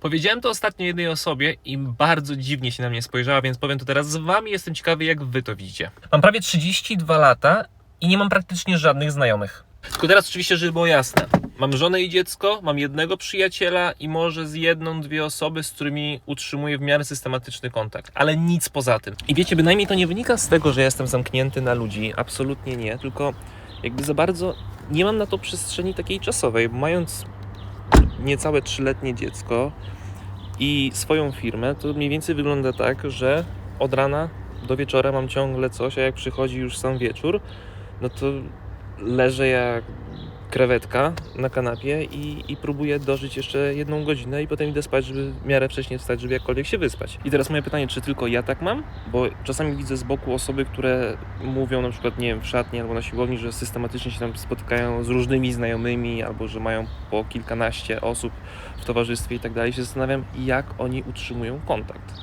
Powiedziałem to ostatnio jednej osobie i bardzo dziwnie się na mnie spojrzała, więc powiem to teraz z wami. Jestem ciekawy, jak wy to widzicie. Mam prawie 32 lata i nie mam praktycznie żadnych znajomych. Tylko teraz oczywiście, żeby było jasne. Mam żonę i dziecko, mam jednego przyjaciela i może z jedną, dwie osoby, z którymi utrzymuję w miarę systematyczny kontakt. Ale nic poza tym. I wiecie, bynajmniej to nie wynika z tego, że jestem zamknięty na ludzi. Absolutnie nie. Tylko jakby za bardzo nie mam na to przestrzeni takiej czasowej, bo mając niecałe trzyletnie dziecko i swoją firmę, to mniej więcej wygląda tak, że od rana do wieczora mam ciągle coś, a jak przychodzi już sam wieczór, no to leżę jak krewetka na kanapie i, i próbuję dożyć jeszcze jedną godzinę i potem idę spać, żeby w miarę wcześniej wstać, żeby jakkolwiek się wyspać. I teraz moje pytanie, czy tylko ja tak mam? Bo czasami widzę z boku osoby, które mówią na przykład, nie wiem, w szatni albo na siłowni, że systematycznie się tam spotykają z różnymi znajomymi albo że mają po kilkanaście osób w towarzystwie i tak dalej. Się zastanawiam, jak oni utrzymują kontakt.